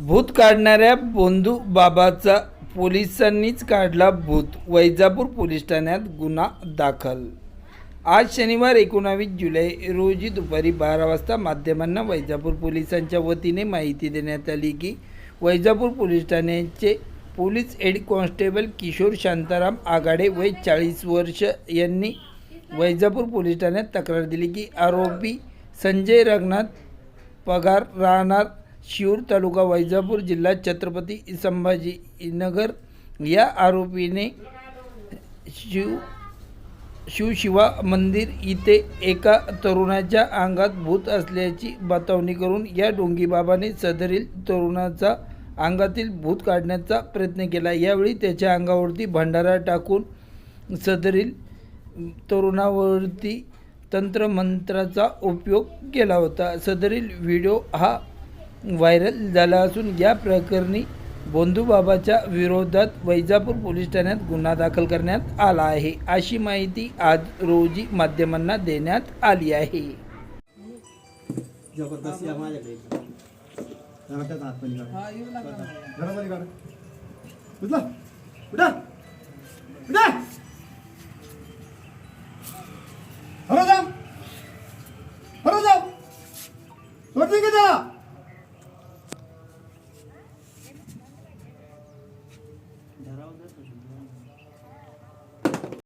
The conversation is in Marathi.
भूत काढणाऱ्या बोंधू बाबाचा पोलिसांनीच काढला भूत. वैजापूर पोलीस ठाण्यात गुन्हा दाखल. आज शनिवार एकोणावीस जुलै रोजी दुपारी बारा वाजता माध्यमांना वैजापूर पोलिसांच्या वतीने माहिती देण्यात आली की वैजापूर पोलीस ठाण्याचे police head constable Kishor Shantaram Aghade वय चाळीस वर्ष यांनी वैजापूर पोलीस ठाण्यात तक्रार दिली की आरोपी संजय रंगनाथ पगार राहणार शिऊर तालुका वैजापूर जिल्हा छत्रपती संभाजीनगर या आरोपीने शिव शिवशिवा मंदिर इथे एका तरुणाच्या अंगात भूत असल्याची बतावणी करून या डोंगीबाबाने सदरील तरुणाचा अंगातील भूत काढण्याचा प्रयत्न केला. यावेळी त्याच्या अंगावरती भंडारा टाकून सदरील तरुणावरती तंत्रमंत्राचा उपयोग केला होता. सदरील व्हिडिओ हा व्हायरल झाला असून या प्रकरणी बोंधूबाबाच्या विरोधात वैजापूर पोलीस ठाण्यात गुन्हा दाखल करण्यात आला आहे. अशी माहिती आज रोजी माध्यमांना देण्यात आली आहे. जबरदस्त geral, né?